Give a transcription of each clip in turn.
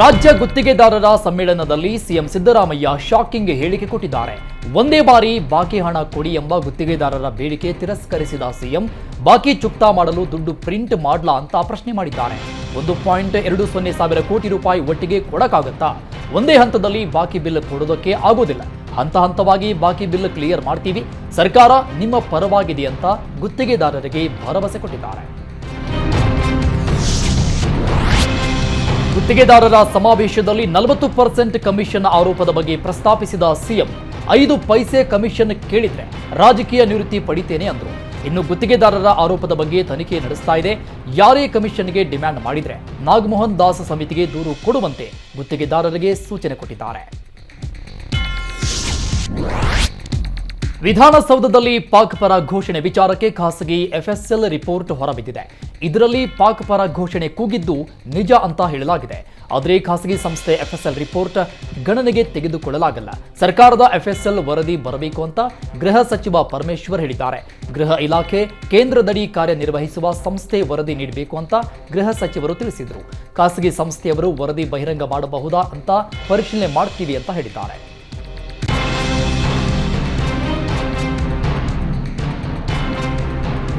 ರಾಜ್ಯ ಗುತ್ತಿಗೆದಾರರ ಸಮ್ಮೇಳನದಲ್ಲಿ ಸಿಎಂ ಸಿದ್ದರಾಮಯ್ಯ ಶಾಕಿಂಗ್ ಹೇಳಿಕೆ ಕೊಟ್ಟಿದ್ದಾರೆ. ಒಂದೇ ಬಾರಿ ಬಾಕಿ ಹಣ ಕೊಡಿ ಎಂಬ ಗುತ್ತಿಗೆದಾರರ ಬೇಡಿಕೆ ತಿರಸ್ಕರಿಸಿದ ಸಿಎಂ, ಬಾಕಿ ಚುಕ್ತಾ ಮಾಡಲು ದುಡ್ಡು ಪ್ರಿಂಟ್ ಮಾಡ್ಲಾ ಅಂತ ಪ್ರಶ್ನೆ ಮಾಡಿದ್ದಾರೆ. ಒಂದು ಪಾಯಿಂಟ್ ಎರಡು ಸೊನ್ನೆ ಸಾವಿರ ಕೋಟಿ ರೂಪಾಯಿ ಒಟ್ಟಿಗೆ ಕೊಡಕ್ಕಾಗತ್ತಾ? ಒಂದೇ ಹಂತದಲ್ಲಿ ಬಾಕಿ ಬಿಲ್ ಕೊಡೋದಕ್ಕೆ ಆಗೋದಿಲ್ಲ. ಹಂತ ಹಂತವಾಗಿ ಬಾಕಿ ಬಿಲ್ ಕ್ಲಿಯರ್ ಮಾಡ್ತೀವಿ. ಸರ್ಕಾರ ನಿಮ್ಮ ಪರವಾಗಿದೆ ಅಂತ ಗುತ್ತಿಗೆದಾರರಿಗೆ ಭರವಸೆ ಕೊಟ್ಟಿದ್ದಾರೆ. ಗುತ್ತಿಗೆದಾರರ ಸಮಾವೇಶದಲ್ಲಿ ನಲವತ್ತು ಪರ್ಸೆಂಟ್ ಕಮಿಷನ್ ಆರೋಪದ ಬಗ್ಗೆ ಪ್ರಸ್ತಾಪಿಸಿದ ಸಿಎಂ, ಐದು ಪೈಸೆ ಕಮಿಷನ್ ಕೇಳಿದ್ರೆ ರಾಜಕೀಯ ನಿವೃತ್ತಿ ಪಡಿತೇನೆ ಅಂದರು. ಇನ್ನು ಗುತ್ತಿಗೆದಾರರ ಆರೋಪದ ಬಗ್ಗೆ ತನಿಖೆ ನಡೆಸ್ತಾ ಇದೆ. ಯಾರೇ ಕಮಿಷನ್ಗೆ ಡಿಮ್ಯಾಂಡ್ ಮಾಡಿದ್ರೆ ನಾಗಮೋಹನ್ ದಾಸ್ ಸಮಿತಿಗೆ ದೂರು ಕೊಡುವಂತೆ ಗುತ್ತಿಗೆದಾರರಿಗೆ ಸೂಚನೆ ಕೊಟ್ಟಿದ್ದಾರೆ. ವಿಧಾನಸೌಧದಲ್ಲಿ ಪಾಕ್ ಪರ ಘೋಷಣೆ ವಿಚಾರಕ್ಕೆ ಖಾಸಗಿ ಎಫ್ಎಸ್ಎಲ್ ರಿಪೋರ್ಟ್ ಹೊರಬಿದ್ದಿದೆ. ಇದರಲ್ಲಿ ಪಾಕ್ ಪರ ಘೋಷಣೆ ಕೂಗಿದ್ದು ನಿಜ ಅಂತ ಹೇಳಲಾಗಿದೆ. ಆದರೆ ಖಾಸಗಿ ಸಂಸ್ಥೆ ಎಫ್ಎಸ್ಎಲ್ ರಿಪೋರ್ಟ್ ಗಣನೆಗೆ ತೆಗೆದುಕೊಳ್ಳಲಾಗಲ್ಲ. ಸರ್ಕಾರದ ಎಫ್ಎಸ್ಎಲ್ ವರದಿ ಬರಬೇಕು ಅಂತ ಗೃಹ ಸಚಿವ ಪರಮೇಶ್ವರ್ ಹೇಳಿದ್ದಾರೆ. ಗೃಹ ಇಲಾಖೆ ಕೇಂದ್ರದಡಿ ಕಾರ್ಯನಿರ್ವಹಿಸುವ ಸಂಸ್ಥೆ ವರದಿ ನೀಡಬೇಕು ಅಂತ ಗೃಹ ಸಚಿವರು ತಿಳಿಸಿದರು. ಖಾಸಗಿ ಸಂಸ್ಥೆಯವರು ವರದಿ ಬಹಿರಂಗ ಮಾಡಬಹುದಾ ಅಂತ ಪರಿಶೀಲನೆ ಮಾಡ್ತೀವಿ ಅಂತ ಹೇಳಿದ್ದಾರೆ.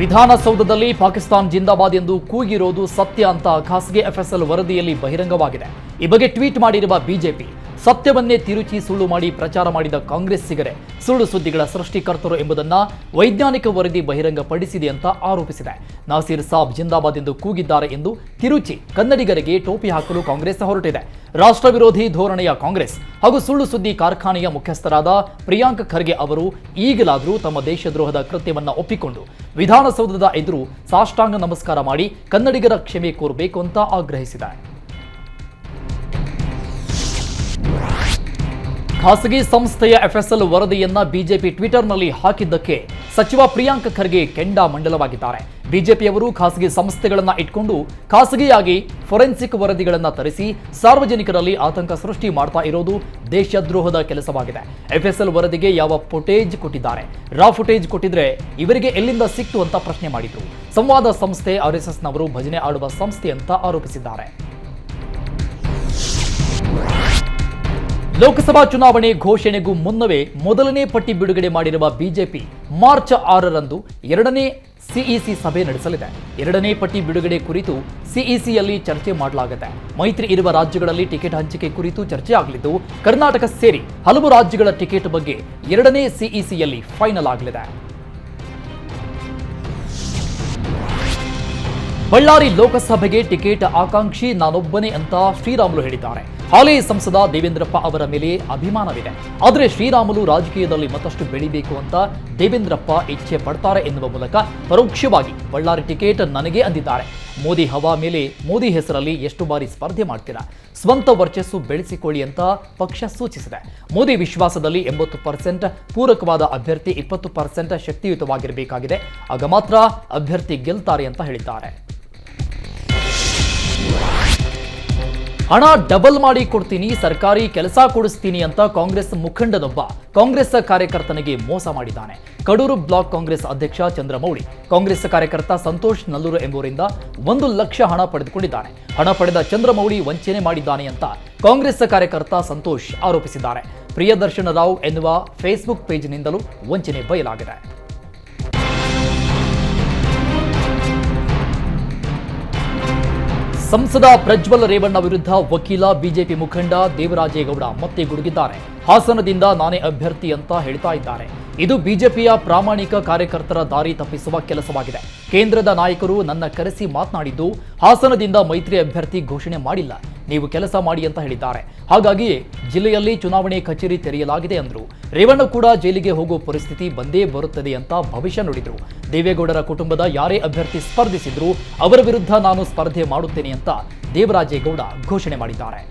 ವಿಧಾನಸೌಧದಲ್ಲಿ ಪಾಕಿಸ್ತಾನ್ ಜಿಂದಾಬಾದ್ ಎಂದು ಕೂಗಿರೋದು ಸತ್ಯ ಅಂತ ಖಾಸಗಿ ಎಫ್ಎಸ್ಎಲ್ ವರದಿಯಲ್ಲಿ ಬಹಿರಂಗವಾಗಿದೆ. ಈ ಬಗ್ಗೆ ಟ್ವೀಟ್ ಮಾಡಿರುವ ಬಿಜೆಪಿ. ಸತ್ಯವನ್ನೇ ತಿರುಚಿ ಸುಳ್ಳು ಮಾಡಿ ಪ್ರಚಾರ ಮಾಡಿದ ಕಾಂಗ್ರೆಸ್ಸಿಗರೇ ಸುಳ್ಳು ಸುದ್ದಿಗಳ ಸೃಷ್ಟಿಕರ್ತರು ಎಂಬುದನ್ನ ವೈಜ್ಞಾನಿಕ ವರದಿ ಬಹಿರಂಗಪಡಿಸಿದೆ ಅಂತ ಆರೋಪಿಸಿದೆ. ನಾಸೀರ್ ಸಾಬ್ ಜಿಂದಾಬಾದ್ ಎಂದು ಕೂಗಿದ್ದಾರೆ ಎಂದು ತಿರುಚಿ ಕನ್ನಡಿಗರಿಗೆ ಟೋಪಿ ಹಾಕಲು ಕಾಂಗ್ರೆಸ್ ಹೊರಟಿದೆ. ರಾಷ್ಟ್ರ ವಿರೋಧಿ ಧೋರಣೆಯ ಕಾಂಗ್ರೆಸ್ ಹಾಗೂ ಸುಳ್ಳು ಸುದ್ದಿ ಕಾರ್ಖಾನೆಯ ಮುಖ್ಯಸ್ಥರಾದ ಪ್ರಿಯಾಂಕ್ ಖರ್ಗೆ ಅವರು ಈಗಲಾದರೂ ತಮ್ಮ ದೇಶದ್ರೋಹದ ಕೃತ್ಯವನ್ನ ಒಪ್ಪಿಕೊಂಡು ವಿಧಾನಸೌಧದ ಎದುರು ಸಾಷ್ಟಾಂಗ ನಮಸ್ಕಾರ ಮಾಡಿ ಕನ್ನಡಿಗರ ಕ್ಷಮೆ ಕೋರಬೇಕು ಅಂತ ಆಗ್ರಹಿಸಿದೆ ಖಾಸಗಿ ಸಂಸ್ಥೆಯ ಎಫ್ಎಸ್ಎಲ್ ವರದಿಯನ್ನ ಬಿಜೆಪಿ ಟ್ವಿಟರ್ನಲ್ಲಿ ಹಾಕಿದ್ದಕ್ಕೆ ಸಚಿವ ಪ್ರಿಯಾಂಕ್ ಖರ್ಗೆ ಕೆಂಡ ಮಂಡಲವಾಗಿದ್ದಾರೆ. ಬಿಜೆಪಿಯವರು ಖಾಸಗಿ ಸಂಸ್ಥೆಗಳನ್ನ ಇಟ್ಕೊಂಡು ಖಾಸಗಿಯಾಗಿ ಫೊರೆನ್ಸಿಕ್ ವರದಿಗಳನ್ನ ತರಿಸಿ ಸಾರ್ವಜನಿಕರಲ್ಲಿ ಆತಂಕ ಸೃಷ್ಟಿ ಮಾಡ್ತಾ ಇರೋದು ದೇಶದ್ರೋಹದ ಕೆಲಸವಾಗಿದೆ. ಎಫ್ಎಸ್ಎಲ್ ವರದಿಗೆ ಯಾವ ಫುಟೇಜ್ ಕೊಟ್ಟಿದ್ದಾರೆ? ರಾ ಫುಟೇಜ್ ಕೊಟ್ಟಿದ್ರೆ ಇವರಿಗೆ ಎಲ್ಲಿಂದ ಸಿಕ್ತು ಅಂತ ಪ್ರಶ್ನೆ ಮಾಡಿದ್ರು. ಸಂವಾದ ಸಂಸ್ಥೆ ಆರ್ಎಸ್ಎಸ್ನವರು ಭಜನೆ ಆಡುವ ಸಂಸ್ಥೆ ಅಂತ ಆರೋಪಿಸಿದ್ದಾರೆ. ಲೋಕಸಭಾ ಚುನಾವಣೆ ಘೋಷಣೆಗೂ ಮುನ್ನವೇ ಮೊದಲನೇ ಪಟ್ಟಿ ಬಿಡುಗಡೆ ಮಾಡಿರುವ ಬಿಜೆಪಿ ಮಾರ್ಚ್ ಆರರಂದು ಎರಡನೇ ಸಿಇಸಿ ಸಭೆ ನಡೆಸಲಿದೆ. ಎರಡನೇ ಪಟ್ಟಿ ಬಿಡುಗಡೆ ಕುರಿತು ಸಿಇಸಿಯಲ್ಲಿ ಚರ್ಚೆ ಮಾಡಲಾಗುತ್ತೆ. ಮೈತ್ರಿ ಇರುವ ರಾಜ್ಯಗಳಲ್ಲಿ ಟಿಕೆಟ್ ಹಂಚಿಕೆ ಕುರಿತು ಚರ್ಚೆ ಆಗಲಿದ್ದು, ಕರ್ನಾಟಕ ಸೇರಿ ಹಲವು ರಾಜ್ಯಗಳ ಟಿಕೆಟ್ ಬಗ್ಗೆ ಎರಡನೇ ಸಿಇಸಿಯಲ್ಲಿ ಫೈನಲ್ ಆಗಲಿದೆ. ಬಳ್ಳಾರಿ ಲೋಕಸಭೆಗೆ ಟಿಕೆಟ್ ಆಕಾಂಕ್ಷಿ ನಾನೊಬ್ಬನೇ ಅಂತ ಶ್ರೀರಾಮುಲು ಹೇಳಿದ್ದಾರೆ. ಹಾಲಿ ಸಂಸದ ದೇವೇಂದ್ರಪ್ಪ ಅವರ ಮೇಲೆ ಅಭಿಮಾನವಿದೆ. ಆದರೆ ಶ್ರೀರಾಮುಲು ರಾಜಕೀಯದಲ್ಲಿ ಮತ್ತಷ್ಟು ಬೆಳಿಬೇಕು ಅಂತ ದೇವೇಂದ್ರಪ್ಪ ಇಚ್ಛೆ ಪಡ್ತಾರೆ ಎನ್ನುವ ಮೂಲಕ ಪರೋಕ್ಷವಾಗಿ ಬಳ್ಳಾರಿ ಟಿಕೆಟ್ ನನಗೆ ಅಂದಿದ್ದಾರೆ. ಮೋದಿ ಹವಾ ಮೇಲೆ ಮೋದಿ ಹೆಸರಲ್ಲಿ ಎಷ್ಟು ಬಾರಿ ಸ್ಪರ್ಧೆ ಮಾಡ್ತೀರಾ? ಸ್ವಂತ ವರ್ಚಸ್ಸು ಬೆಳೆಸಿಕೊಳ್ಳಿ ಅಂತ ಪಕ್ಷ ಸೂಚಿಸಿದೆ. ಮೋದಿ ವಿಶ್ವಾಸದಲ್ಲಿ ಎಂಬತ್ತು ಪರ್ಸೆಂಟ್, ಪೂರಕವಾದ ಅಭ್ಯರ್ಥಿ ಇಪ್ಪತ್ತು ಪರ್ಸೆಂಟ್ ಶಕ್ತಿಯುತವಾಗಿರಬೇಕಾಗಿದೆ. ಆಗ ಮಾತ್ರ ಅಭ್ಯರ್ಥಿ ಗೆಲ್ತಾರೆ ಅಂತ ಹೇಳಿದ್ದಾರೆ. ಹಣ ಡಬಲ್ ಮಾಡಿ ಕೊಡ್ತೀನಿ, ಸರ್ಕಾರಿ ಕೆಲಸ ಕೊಡಿಸ್ತೀನಿ ಅಂತ ಕಾಂಗ್ರೆಸ್ ಮುಖಂಡನೊಬ್ಬ ಕಾಂಗ್ರೆಸ್ ಕಾರ್ಯಕರ್ತನಿಗೆ ಮೋಸ ಮಾಡಿದ್ದಾನೆ. ಕಡೂರು ಬ್ಲಾಕ್ ಕಾಂಗ್ರೆಸ್ ಅಧ್ಯಕ್ಷ ಚಂದ್ರಮೌಳಿ, ಕಾಂಗ್ರೆಸ್ ಕಾರ್ಯಕರ್ತ ಸಂತೋಷ್ ನಲ್ಲೂರು ಎಂಬುವರಿಂದ ಒಂದು ಲಕ್ಷ ಹಣ ಪಡೆದುಕೊಂಡಿದ್ದಾನೆ. ಹಣ ಪಡೆದ ಚಂದ್ರಮೌಳಿ ವಂಚನೆ ಮಾಡಿದ್ದಾನೆ ಅಂತ ಕಾಂಗ್ರೆಸ್ ಕಾರ್ಯಕರ್ತ ಸಂತೋಷ್ ಆರೋಪಿಸಿದ್ದಾರೆ. ಪ್ರಿಯದರ್ಶನ ರಾವ್ ಎನ್ನುವ ಫೇಸ್ಬುಕ್ ಪೇಜ್ನಿಂದಲೂ ವಂಚನೆ ಬಯಲಾಗಿದೆ. ಸಂಸದ ಪ್ರಜ್ವಲ್ ರೇವಣ್ಣ ವಿರುದ್ಧ ವಕೀಲ ಬಿಜೆಪಿ ಮುಖಂಡ ದೇವರಾಜೇಗೌಡ ಮತ್ತೆ ಗುಡುಗಿದ್ದಾರೆ. ಹಾಸನದಿಂದ ನಾನೇ ಅಭ್ಯರ್ಥಿ ಅಂತ ಹೇಳ್ತಾ ಇದ್ದಾರೆ. ಇದು ಬಿಜೆಪಿಯ ಪ್ರಾಮಾಣಿಕ ಕಾರ್ಯಕರ್ತರ ದಾರಿ ತಪ್ಪಿಸುವ ಕೆಲಸವಾಗಿದೆ. ಕೇಂದ್ರದ ನಾಯಕರು ನನ್ನ ಕರೆಸಿ ಮಾತನಾಡಿದ್ದು ಹಾಸನದಿಂದ ಮೈತ್ರಿ ಅಭ್ಯರ್ಥಿ ಘೋಷಣೆ ಮಾಡಿಲ್ಲ. ನೀವು ಕೆಲಸ ಮಾಡಿ ಅಂತ ಹೇಳಿದ್ದಾರೆ. ಹಾಗಾಗಿ ಜಿಲ್ಲೆಯಲ್ಲಿ ಚುನಾವಣೆ ಕಚೇರಿ ತೆರೆಯಲಾಗಿದೆ ಎಂದರು ರೇವಣ್ಣ ಕೂಡ ಜೈಲಿಗೆ ಹೋಗುವ ಪರಿಸ್ಥಿತಿ ಬಂದೇ ಬರುತ್ತದೆ ಅಂತ ಭವಿಷ್ಯ ನುಡಿದರು. ದೇವೇಗೌಡರ ಕುಟುಂಬದ ಯಾರೇ ಅಭ್ಯರ್ಥಿ ಸ್ಪರ್ಧಿಸಿದ್ರು ಅವರ ವಿರುದ್ಧ ನಾನು ಸ್ಪರ್ಧೆ ಮಾಡುತ್ತೇನೆ ಅಂತ ದೇವರಾಜೇಗೌಡ ಘೋಷಣೆ ಮಾಡಿದ್ದಾರೆ.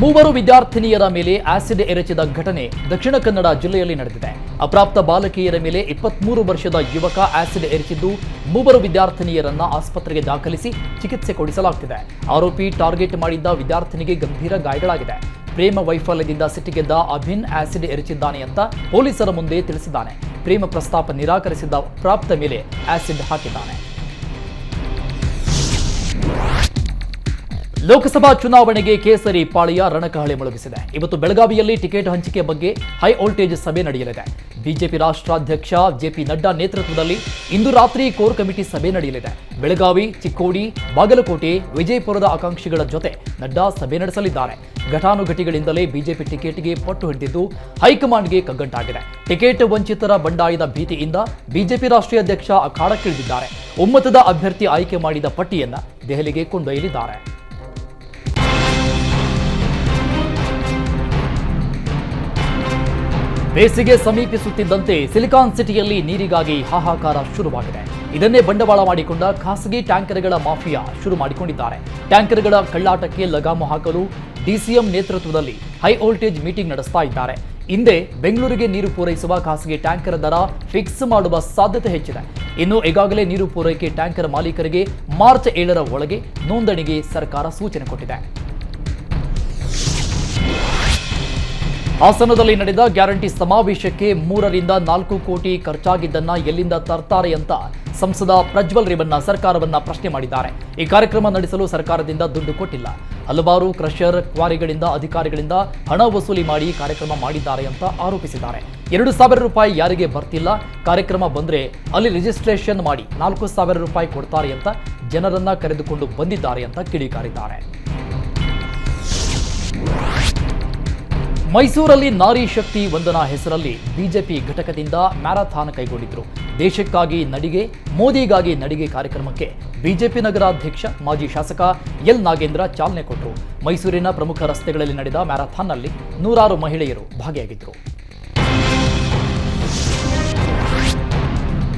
ಮೂವರು ವಿದ್ಯಾರ್ಥಿನಿಯರ ಮೇಲೆ ಆಸಿಡ್ ಎರಚಿದ ಘಟನೆ ದಕ್ಷಿಣ ಕನ್ನಡ ಜಿಲ್ಲೆಯಲ್ಲಿ ನಡೆದಿದೆ. ಅಪ್ರಾಪ್ತ ಬಾಲಕಿಯರ ಮೇಲೆ ಇಪ್ಪತ್ಮೂರು ವರ್ಷದ ಯುವಕ ಆಸಿಡ್ ಎರಚಿದ್ದು ಮೂವರು ವಿದ್ಯಾರ್ಥಿನಿಯರನ್ನ ಆಸ್ಪತ್ರೆಗೆ ದಾಖಲಿಸಿ ಚಿಕಿತ್ಸೆ ಕೊಡಿಸಲಾಗುತ್ತಿದೆ ಆರೋಪಿ ಟಾರ್ಗೆಟ್ ಮಾಡಿದ್ದ ವಿದ್ಯಾರ್ಥಿನಿಗೆ ಗಂಭೀರ ಗಾಯಗಳಾಗಿದೆ. ಪ್ರೇಮ ವೈಫಲ್ಯದಿಂದ ಸಿಟ್ಟಿಗೆದ್ದ ಅಭಿನ್ ಆಸಿಡ್ ಎರಚಿದ್ದಾನೆ ಅಂತ ಪೊಲೀಸರ ಮುಂದೆ ತಿಳಿಸಿದ್ದಾನೆ. ಪ್ರೇಮ ಪ್ರಸ್ತಾಪ ನಿರಾಕರಿಸಿದ್ದ ಪ್ರಾಪ್ತ ಮೇಲೆ ಆಸಿಡ್ ಹಾಕಿದ್ದಾನೆ. ಲೋಕಸಭಾ ಚುನಾವಣೆಗೆ ಕೇಸರಿ ಪಾಳಿಯ ರಣಕಹಳೆ ಮೊಳಗಿಸಿದೆ. ಇವತ್ತು ಬೆಳಗಾವಿಯಲ್ಲಿ ಟಿಕೆಟ್ ಹಂಚಿಕೆ ಬಗ್ಗೆ ಹೈ ವೋಲ್ಟೇಜ್ ಸಭೆ ನಡೆಯಲಿದೆ. ಬಿಜೆಪಿ ರಾಷ್ಟ್ರಾಧ್ಯಕ್ಷ ಜೆಪಿ ನಡ್ಡಾ ನೇತೃತ್ವದಲ್ಲಿ ಇಂದು ರಾತ್ರಿ ಕೋರ್ ಕಮಿಟಿ ಸಭೆ ನಡೆಯಲಿದೆ. ಬೆಳಗಾವಿ, ಚಿಕ್ಕೋಡಿ, ಬಾಗಲಕೋಟೆ, ವಿಜಯಪುರದ ಆಕಾಂಕ್ಷಿಗಳ ಜೊತೆ ನಡ್ಡಾ ಸಭೆ ನಡೆಸಲಿದ್ದಾರೆ. ಘಟಾನುಘಟಿಗಳಿಂದಲೇ ಬಿಜೆಪಿ ಟಿಕೆಟ್ಗೆ ಪಟ್ಟು ಹಿಡಿದಿದ್ದು ಹೈಕಮಾಂಡ್ಗೆ ಕಗ್ಗಂಟಾಗಿದೆ. ಟಿಕೆಟ್ ವಂಚಿತರ ಬಂಡಾಯದ ಭೀತಿಯಿಂದ ಬಿಜೆಪಿ ರಾಷ್ಟ್ರೀಯ ಅಧ್ಯಕ್ಷ ಅಖಾಡಕ್ಕಿಳಿದಿದ್ದಾರೆ. ಒಮ್ಮತದ ಅಭ್ಯರ್ಥಿ ಆಯ್ಕೆ ಮಾಡಿದ ಪಟ್ಟಿಯನ್ನ ದೆಹಲಿಗೆ ಕೊಂಡೊಯ್ಯಲಿದ್ದಾರೆ. ಬೇಸಿಗೆ ಸಮೀಪಿಸುತ್ತಿದ್ದಂತೆ ಸಿಲಿಕಾನ್ ಸಿಟಿಯಲ್ಲಿ ನೀರಿಗಾಗಿ ಹಾಹಾಕಾರ ಶುರುವಾಗಿದೆ. ಇದನ್ನೇ ಬಂಡವಾಳ ಮಾಡಿಕೊಂಡ ಖಾಸಗಿ ಟ್ಯಾಂಕರ್ಗಳ ಮಾಫಿಯಾ ಶುರು ಮಾಡಿಕೊಂಡಿದ್ದಾರೆ. ಟ್ಯಾಂಕರ್ಗಳ ಕಳ್ಳಾಟಕ್ಕೆ ಲಗಾಮು ಹಾಕಲು ಡಿಸಿಎಂ ನೇತೃತ್ವದಲ್ಲಿ ಹೈ ವೋಲ್ಟೇಜ್ ಮೀಟಿಂಗ್ ನಡೆಸ್ತಾ ಇದ್ದಾರೆ. ಹಿಂದೆ ಬೆಂಗಳೂರಿಗೆ ನೀರು ಪೂರೈಸುವ ಖಾಸಗಿ ಟ್ಯಾಂಕರ್ ದರ ಫಿಕ್ಸ್ ಮಾಡುವ ಸಾಧ್ಯತೆ ಹೆಚ್ಚಿದೆ. ಇನ್ನು ಈಗಾಗಲೇ ನೀರು ಪೂರೈಕೆ ಟ್ಯಾಂಕರ್ ಮಾಲೀಕರಿಗೆ ಮಾರ್ಚ್ ಏಳರ ಒಳಗೆ ನೋಂದಣಿಗೆ ಸರ್ಕಾರ ಸೂಚನೆ ಕೊಟ್ಟಿದೆ. ಹಾಸನದಲ್ಲಿ ನಡೆದ ಗ್ಯಾರಂಟಿ ಸಮಾವೇಶಕ್ಕೆ ಮೂರರಿಂದ ನಾಲ್ಕು ಕೋಟಿ ಖರ್ಚಾಗಿದ್ದನ್ನ ಎಲ್ಲಿಂದ ತರ್ತಾರೆ ಅಂತ ಸಂಸದ ಪ್ರಜ್ವಲ್ ರೇವಣ್ಣ ಸರ್ಕಾರವನ್ನ ಪ್ರಶ್ನೆ ಮಾಡಿದ್ದಾರೆ. ಈ ಕಾರ್ಯಕ್ರಮ ನಡೆಸಲು ಸರ್ಕಾರದಿಂದ ದುಡ್ಡು ಕೊಟ್ಟಿಲ್ಲ. ಹಲವಾರು ಕ್ರಷರ್ ಕ್ವಾರಿಗಳಿಂದ ಅಧಿಕಾರಿಗಳಿಂದ ಹಣ ವಸೂಲಿ ಮಾಡಿ ಕಾರ್ಯಕ್ರಮ ಮಾಡಿದ್ದಾರೆ ಅಂತ ಆರೋಪಿಸಿದ್ದಾರೆ. ಎರಡು ಸಾವಿರ ರೂಪಾಯಿ ಯಾರಿಗೆ ಬರ್ತಿಲ್ಲ? ಕಾರ್ಯಕ್ರಮ ಬಂದ್ರೆ ಅಲ್ಲಿ ರಿಜಿಸ್ಟ್ರೇಷನ್ ಮಾಡಿ ನಾಲ್ಕು ಸಾವಿರ ರೂಪಾಯಿ ಕೊಡ್ತಾರೆ ಅಂತ ಜನರನ್ನ ಕರೆದುಕೊಂಡು ಬಂದಿದ್ದಾರೆ ಅಂತ ಕಿಡಿಕಾರಿದ್ದಾರೆ. ಮೈಸೂರಲ್ಲಿ ನಾರಿ ಶಕ್ತಿ ವಂದನಾ ಹೆಸರಲ್ಲಿ ಬಿಜೆಪಿ ಘಟಕದಿಂದ ಮ್ಯಾರಥಾನ್ ಕೈಗೊಂಡಿದ್ರು. ದೇಶಕ್ಕಾಗಿ ನಡಿಗೆ, ಮೋದಿಗಾಗಿ ನಡಿಗೆ ಕಾರ್ಯಕ್ರಮಕ್ಕೆ ಬಿಜೆಪಿ ನಗರಾಧ್ಯಕ್ಷ, ಮಾಜಿ ಶಾಸಕ ಎಲ್ ನಾಗೇಂದ್ರ ಚಾಲನೆ ಕೊಟ್ಟರು ಮೈಸೂರಿನ ಪ್ರಮುಖ ರಸ್ತೆಗಳಲ್ಲಿ ನಡೆದ ಮ್ಯಾರಥಾನ್ನಲ್ಲಿ ನೂರಾರು ಮಹಿಳೆಯರು ಭಾಗಿಯಾಗಿದ್ದರು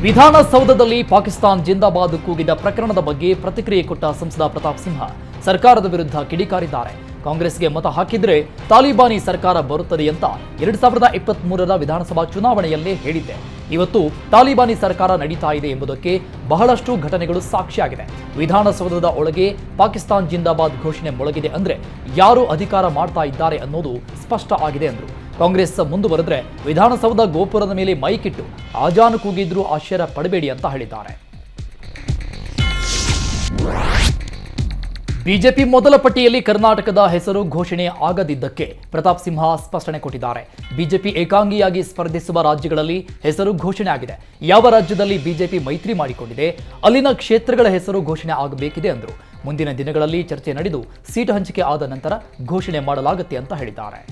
ವಿಧಾನಸೌಧದಲ್ಲಿ ಪಾಕಿಸ್ತಾನ್ ಜಿಂದಾಬಾದ್ ಕೂಗಿದ ಪ್ರಕರಣದ ಬಗ್ಗೆ ಪ್ರತಿಕ್ರಿಯೆ ಕೊಟ್ಟ ಸಂಸದ ಪ್ರತಾಪ್ ಸಿಂಹ, ಸರ್ಕಾರದ ವಿರುದ್ಧ ಕಿಡಿಕಾರಿದ್ದಾರೆ. ಕಾಂಗ್ರೆಸ್ಗೆ ಮತ ಹಾಕಿದ್ರೆ ತಾಲಿಬಾನಿ ಸರ್ಕಾರ ಬರುತ್ತದೆ ಅಂತ ಎರಡ್ ಸಾವಿರದ ಇಪ್ಪತ್ತ್ ಮೂರರ ವಿಧಾನಸಭಾ ಚುನಾವಣೆಯಲ್ಲೇ ಹೇಳಿದ್ದೆ. ಇವತ್ತು ತಾಲಿಬಾನಿ ಸರ್ಕಾರ ನಡೀತಾ ಇದೆ ಎಂಬುದಕ್ಕೆ ಬಹಳಷ್ಟು ಘಟನೆಗಳು ಸಾಕ್ಷಿಯಾಗಿದೆ. ವಿಧಾನಸೌಧದ ಒಳಗೆ ಪಾಕಿಸ್ತಾನ್ ಜಿಂದಾಬಾದ್ ಘೋಷಣೆ ಮೊಳಗಿದೆ ಅಂದ್ರೆ ಯಾರು ಅಧಿಕಾರ ಮಾಡ್ತಾ ಇದ್ದಾರೆ ಅನ್ನೋದು ಸ್ಪಷ್ಟ ಆಗಿದೆ ಅಂದ್ರು. ಕಾಂಗ್ರೆಸ್ ಮುಂದುವರೆದ್ರೆ ವಿಧಾನಸೌಧ ಗೋಪುರದ ಮೇಲೆ ಮೈಕಿಟ್ಟು, ಆಜಾನು ಕೂಗಿದ್ರೂ ಆಶ್ಚರ್ಯ ಪಡಬೇಡಿ ಅಂತ ಹೇಳಿದ್ದಾರೆ. ಬಿಜೆಪಿ ಮೊದಲ ಪಟ್ಟಿಯಲ್ಲಿ ಕರ್ನಾಟಕದ ಹೆಸರು ಘೋಷಣೆ ಆಗದಿದ್ದಕ್ಕೆ ಪ್ರತಾಪ್ ಸಿಂಹ ಸ್ಪಷ್ಟನೆ ಕೊಟ್ಟಿದ್ದಾರೆ. ಬಿಜೆಪಿ ಏಕಾಂಗಿಯಾಗಿ ಸ್ಪರ್ಧಿಸುವ ರಾಜ್ಯಗಳಲ್ಲಿ ಹೆಸರು ಘೋಷಣೆ ಆಗಿದೆ. ಯಾವ ರಾಜ್ಯದಲ್ಲಿ ಬಿಜೆಪಿ ಮೈತ್ರಿ ಮಾಡಿಕೊಂಡಿದೆ, ಅಲ್ಲಿನ ಕ್ಷೇತ್ರಗಳ ಹೆಸರು ಘೋಷಣೆ ಆಗಬೇಕಿದೆ ಅಂದರು. ಮುಂದಿನ ದಿನಗಳಲ್ಲಿ ಚರ್ಚೆ ನಡೆದು ಸೀಟು ಹಂಚಿಕೆ ಆದ ನಂತರ ಘೋಷಣೆ ಮಾಡಲಾಗುತ್ತೆ ಅಂತ ಹೇಳಿದ್ದಾರೆ.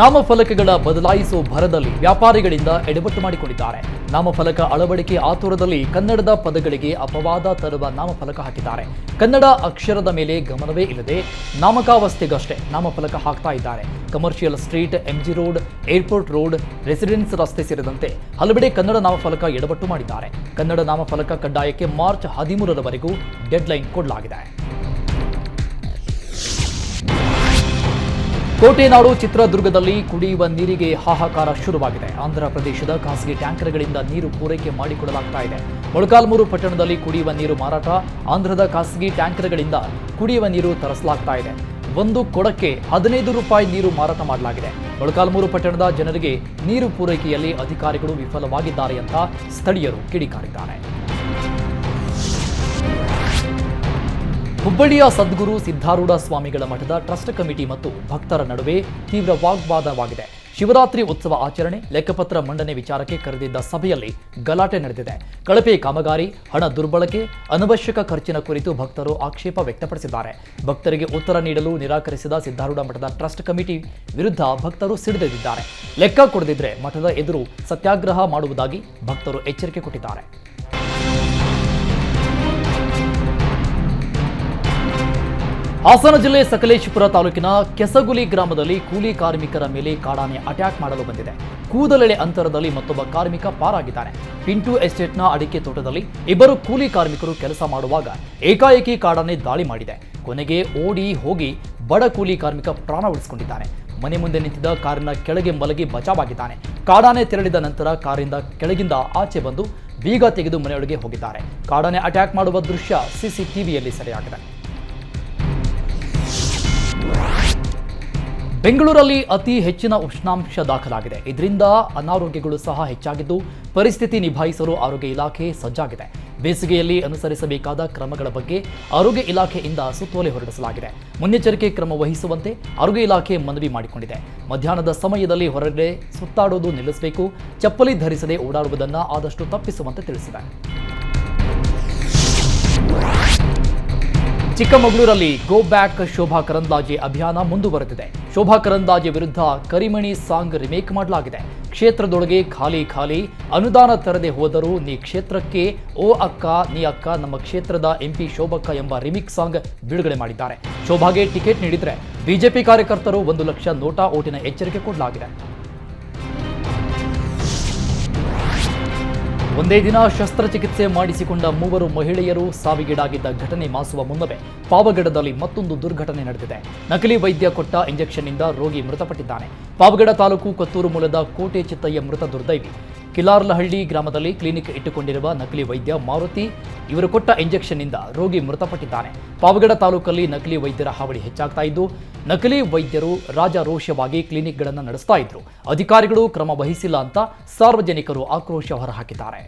ನಾಮಫಲಕಗಳ ಬದಲಾಯಿಸುವ ಭರದಲ್ಲಿ ವ್ಯಾಪಾರಿಗಳಿಂದ ಎಡವಟ್ಟು ಮಾಡಿಕೊಂಡಿದ್ದಾರೆ. ನಾಮಫಲಕ ಅಳವಡಿಕೆ ಆತುರದಲ್ಲಿ ಕನ್ನಡದ ಪದಗಳಿಗೆ ಅಪವಾದ ತರುವ ನಾಮಫಲಕ ಹಾಕಿದ್ದಾರೆ. ಕನ್ನಡ ಅಕ್ಷರದ ಮೇಲೆ ಗಮನವೇ ಇಲ್ಲದೆ ನಾಮಕಾವಸ್ಥೆಗಷ್ಟೇ ನಾಮಫಲಕ ಹಾಕ್ತಾ ಇದ್ದಾರೆ. Commercial street MG road airport road residence ರಸ್ತೆ ಸೇರಿದಂತೆ ಹಲವೆಡೆ ಕನ್ನಡ ನಾಮಫಲಕ ಎಡವಟ್ಟು ಮಾಡಿದ್ದಾರೆ. ಕನ್ನಡ ನಾಮಫಲಕ ಕಡ್ಡಾಯಕ್ಕೆ ಮಾರ್ಚ್ ಹದಿಮೂರರವರೆಗೂ ಡೆಡ್ಲೈನ್ ಕೊಡಲಾಗಿದೆ. ಕೋಟೆನಾಡು ಚಿತ್ರದುರ್ಗದಲ್ಲಿ ಕುಡಿಯುವ ನೀರಿಗೆ ಹಾಹಾಕಾರ ಶುರುವಾಗಿದೆ. ಆಂಧ್ರ ಪ್ರದೇಶದ ಖಾಸಗಿ ಟ್ಯಾಂಕರ್ಗಳಿಂದ ನೀರು ಪೂರೈಕೆ ಮಾಡಿಕೊಡಲಾಗ್ತಾ ಇದೆ. ಮೊಳಕಾಲ್ಮೂರು ಪಟ್ಟಣದಲ್ಲಿ ಕುಡಿಯುವ ನೀರು ಮಾರಾಟ, ಆಂಧ್ರದ ಖಾಸಗಿ ಟ್ಯಾಂಕರ್ಗಳಿಂದ ಕುಡಿಯುವ ನೀರು ತರಿಸಲಾಗ್ತಾ ಇದೆ. ಒಂದು ಕೊಡಕ್ಕೆ ಹದಿನೈದು ರೂಪಾಯಿ ನೀರು ಮಾರಾಟ ಮಾಡಲಾಗಿದೆ. ಮೊಳಕಾಲ್ಮೂರು ಪಟ್ಟಣದ ಜನರಿಗೆ ನೀರು ಪೂರೈಕೆಯಲ್ಲಿ ಅಧಿಕಾರಿಗಳು ವಿಫಲವಾಗಿದ್ದಾರೆ ಅಂತ ಸ್ಥಳೀಯರು ಕಿಡಿಕಾರಿದ್ದಾರೆ. ಹುಬ್ಬಳ್ಳಿಯ ಸದ್ಗುರು ಸಿದ್ಧಾರೂಢ ಸ್ವಾಮಿಗಳ ಮಠದ ಟ್ರಸ್ಟ್ ಕಮಿಟಿ ಮತ್ತು ಭಕ್ತರ ನಡುವೆ ತೀವ್ರ ವಾಗ್ವಾದವಾಗಿದೆ. ಶಿವರಾತ್ರಿ ಉತ್ಸವ ಆಚರಣೆ, ಲೆಕ್ಕಪತ್ರ ಮಂಡನೆ ವಿಚಾರಕ್ಕೆ ಕರೆದಿದ್ದ ಸಭೆಯಲ್ಲಿ ಗಲಾಟೆ ನಡೆದಿದೆ. ಕಳಪೆ ಕಾಮಗಾರಿ, ಹಣ ದುರ್ಬಳಕೆ, ಅನವಶ್ಯಕ ಖರ್ಚಿನ ಕುರಿತು ಭಕ್ತರು ಆಕ್ಷೇಪ ವ್ಯಕ್ತಪಡಿಸಿದ್ದಾರೆ. ಭಕ್ತರಿಗೆ ಉತ್ತರ ನೀಡಲು ನಿರಾಕರಿಸಿದ ಸಿದ್ಧಾರೂಢ ಮಠದ ಟ್ರಸ್ಟ್ ಕಮಿಟಿ ವಿರುದ್ಧ ಭಕ್ತರು ಸಿಡಿದೆದ್ದಿದ್ದಾರೆ. ಲೆಕ್ಕ ಕೊಡದಿದ್ರೆ ಮಠದ ಎದುರು ಸತ್ಯಾಗ್ರಹ ಮಾಡುವುದಾಗಿ ಭಕ್ತರು ಎಚ್ಚರಿಕೆ ಕೊಟ್ಟಿದ್ದಾರೆ. ಹಾಸನ ಜಿಲ್ಲೆ ಸಕಲೇಶಪುರ ತಾಲೂಕಿನ ಕೆಸಗುಲಿ ಗ್ರಾಮದಲ್ಲಿ ಕೂಲಿ ಕಾರ್ಮಿಕರ ಮೇಲೆ ಕಾಡಾನೆ ಅಟ್ಯಾಕ್ ಮಾಡಲು ಬಂದಿದೆ. ಕೂದಲೆಳೆ ಅಂತರದಲ್ಲಿ ಮತ್ತೊಬ್ಬ ಕಾರ್ಮಿಕ ಪಾರಾಗಿದ್ದಾನೆ. ಪಿಂಟು ಎಸ್ಟೇಟ್ನ ಅಡಿಕೆ ತೋಟದಲ್ಲಿ ಇಬ್ಬರು ಕೂಲಿ ಕಾರ್ಮಿಕರು ಕೆಲಸ ಮಾಡುವಾಗ ಏಕಾಏಕಿ ಕಾಡಾನೆ ದಾಳಿ ಮಾಡಿದೆ. ಕೊನೆಗೆ ಓಡಿ ಹೋಗಿ ಬಡ ಕೂಲಿ ಕಾರ್ಮಿಕ ಪ್ರಾಣ ಉಳಿಸಿಕೊಂಡಿದ್ದಾನೆ. ಮನೆ ಮುಂದೆ ನಿಂತಿದ್ದ ಕಾರಿನ ಕೆಳಗೆ ಮಲಗಿ ಬಚಾವಾಗಿದ್ದಾನೆ. ಕಾಡಾನೆ ತೆರಳಿದ ನಂತರ ಕಾರಿಂದ ಕೆಳಗಿಂದ ಆಚೆ ಬಂದು ಬೀಗ ತೆಗೆದು ಮನೆಯೊಳಗೆ ಹೋಗಿದ್ದಾರೆ. ಕಾಡಾನೆ ಅಟ್ಯಾಕ್ ಮಾಡುವ ದೃಶ್ಯ ಸಿಸಿಟಿವಿಯಲ್ಲಿ ಸೆರೆಯಾಗಿದೆ. ಬೆಂಗಳೂರಲ್ಲಿ ಅತಿ ಹೆಚ್ಚಿನ ಉಷ್ಣಾಂಶ ದಾಖಲಾಗಿದೆ. ಇದರಿಂದ ಅನಾರೋಗ್ಯಗಳು ಸಹ ಹೆಚ್ಚಾಗಿದ್ದು ಪರಿಸ್ಥಿತಿ ನಿಭಾಯಿಸಲು ಆರೋಗ್ಯ ಇಲಾಖೆ ಸಜ್ಜಾಗಿದೆ. ಬೇಸಿಗೆಯಲ್ಲಿ ಅನುಸರಿಸಬೇಕಾದ ಕ್ರಮಗಳ ಬಗ್ಗೆ ಆರೋಗ್ಯ ಇಲಾಖೆಯಿಂದ ಸುತ್ತೋಲೆ ಹೊರಡಿಸಲಾಗಿದೆ. ಮುನ್ನೆಚ್ಚರಿಕೆ ಕ್ರಮ ವಹಿಸುವಂತೆ ಆರೋಗ್ಯ ಇಲಾಖೆ ಮನವಿ ಮಾಡಿಕೊಂಡಿದೆ. ಮಧ್ಯಾಹ್ನದ ಸಮಯದಲ್ಲಿ ಹೊರಗಡೆ ಸುತ್ತಾಡೋದು ನಿಲ್ಲಿಸಬೇಕು, ಚಪ್ಪಲಿ ಧರಿಸದೆ ಓಡಾಡುವುದನ್ನು ಆದಷ್ಟು ತಪ್ಪಿಸುವಂತೆ ತಿಳಿಸಿದೆ. ಚಿಕ್ಕಮಗಳೂರಲ್ಲಿ ಗೋ ಬ್ಯಾಕ್ ಶೋಭಾ ಕರಂದ್ಲಾಜೆ ಅಭಿಯಾನ ಮುಂದುವರೆದಿದೆ. ಶೋಭಾ ಕರಂದ್ಲಾಜೆ ವಿರುದ್ಧ ಕರಿಮಣಿ ಸಾಂಗ್ ರಿಮೇಕ್ ಮಾಡಲಾಗಿದೆ. ಕ್ಷೇತ್ರದೊಳಗೆ ಖಾಲಿ ಖಾಲಿ, ಅನುದಾನ ತರದೆ ಹೋದರೂ ನೀ ಕ್ಷೇತ್ರಕ್ಕೆ, ಓ ಅಕ್ಕ, ನೀ ಅಕ್ಕ, ನಮ್ಮ ಕ್ಷೇತ್ರದ ಎಂಪಿ ಶೋಭಕ್ಕ ಎಂಬ ರಿಮಿಕ್ ಸಾಂಗ್ ಬಿಡುಗಡೆ ಮಾಡಿದ್ದಾರೆ. ಶೋಭಾಗೆ ಟಿಕೆಟ್ ನೀಡಿದ್ರೆ ಬಿಜೆಪಿ ಕಾರ್ಯಕರ್ತರು ಒಂದು ಲಕ್ಷ ನೋಟಾ ಓಟಿನ ಎಚ್ಚರಿಕೆ ಕೊಡಲಾಗಿದೆ. ಒಂದೇ ದಿನ ಶಸ್ತ್ರಚಿಕಿತ್ಸೆ ಮಾಡಿಸಿಕೊಂಡ ಮೂವರು ಮಹಿಳೆಯರು ಸಾವಿಗೀಡಾಗಿದ್ದ ಘಟನೆ ಮಾಸುವ ಮುನ್ನವೇ ಪಾವಗಡದಲ್ಲಿ ಮತ್ತೊಂದು ದುರ್ಘಟನೆ ನಡೆದಿದೆ. ನಕಲಿ ವೈದ್ಯ ಕೊಟ್ಟ ಇಂಜೆಕ್ಷನ್ನಿಂದ ರೋಗಿ ಮೃತಪಟ್ಟಿದ್ದಾನೆ. ಪಾವಗಡ ತಾಲೂಕು ಕತ್ತೂರು ಮೂಲದ ಕೋಟೆ ಚಿತ್ತಯ್ಯ ಮೃತ ದುರ್ದೈವಿ. ಕಿಲಾರ್ಲಹಳ್ಳಿ ಗ್ರಾಮದಲ್ಲಿ ಕ್ಲಿನಿಕ್ ಇಟ್ಟುಕೊಂಡಿರುವ ನಕಲಿ ವೈದ್ಯ ಮಾರುತಿ. ಇವರು ಕೊಟ್ಟ ಇಂಜೆಕ್ಷನ್ನಿಂದ ರೋಗಿ ಮೃತಪಟ್ಟಿದ್ದಾನೆ. ಪಾವಗಡ ತಾಲೂಕಲ್ಲಿ ನಕಲಿ ವೈದ್ಯರ ಹಾವಳಿ ಹೆಚ್ಚಾಗ್ತಾ ಇದ್ದು, ನಕಲಿ ವೈದ್ಯರು ರಾಜಾರೋಷವಾಗಿ ಕ್ಲಿನಿಕ್ಗಳನ್ನು ನಡೆಸ್ತಾ ಇದ್ರು. ಅಧಿಕಾರಿಗಳು ಕ್ರಮ ವಹಿಸಿಲ್ಲ ಅಂತ ಸಾರ್ವಜನಿಕರು ಆಕ್ರೋಶ ಹೊರಹಾಕಿದ್ದಾರೆ.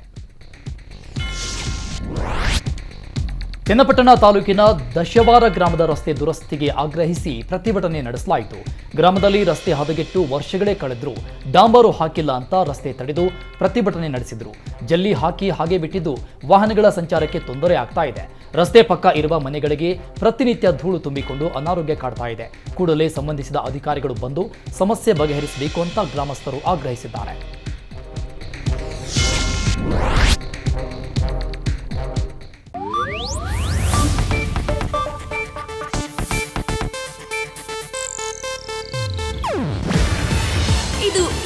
ಚನ್ನಪಟ್ಟಣ ತಾಲೂಕಿನ ದಶವಾರ ಗ್ರಾಮದ ರಸ್ತೆ ದುರಸ್ತಿಗೆ ಆಗ್ರಹಿಸಿ ಪ್ರತಿಭಟನೆ ನಡೆಸಲಾಯಿತು. ಗ್ರಾಮದಲ್ಲಿ ರಸ್ತೆ ಹದಗೆಟ್ಟು ವರ್ಷಗಳೇ ಕಳೆದ್ರು. ಡಾಂಬರು ಹಾಕಿಲ್ಲ ಅಂತ ರಸ್ತೆ ತಡೆದು ಪ್ರತಿಭಟನೆ ನಡೆಸಿದರು. ಜಲ್ಲಿ ಹಾಕಿ ಹಾಗೆ ಬಿಟ್ಟಿದ್ದು ವಾಹನಗಳ ಸಂಚಾರಕ್ಕೆ ತೊಂದರೆ ಆಗ್ತಾ ಇದೆ. ರಸ್ತೆ ಪಕ್ಕ ಇರುವ ಮನೆಗಳಿಗೆ ಪ್ರತಿನಿತ್ಯ ಧೂಳು ತುಂಬಿಕೊಂಡು ಅನಾರೋಗ್ಯ ಕಾಡ್ತಾ ಇದೆ. ಕೂಡಲೇ ಸಂಬಂಧಿಸಿದ ಅಧಿಕಾರಿಗಳು ಬಂದು ಸಮಸ್ಯೆ ಬಗೆಹರಿಸಬೇಕು ಅಂತ ಗ್ರಾಮಸ್ಥರು ಆಗ್ರಹಿಸಿದ್ದಾರೆ.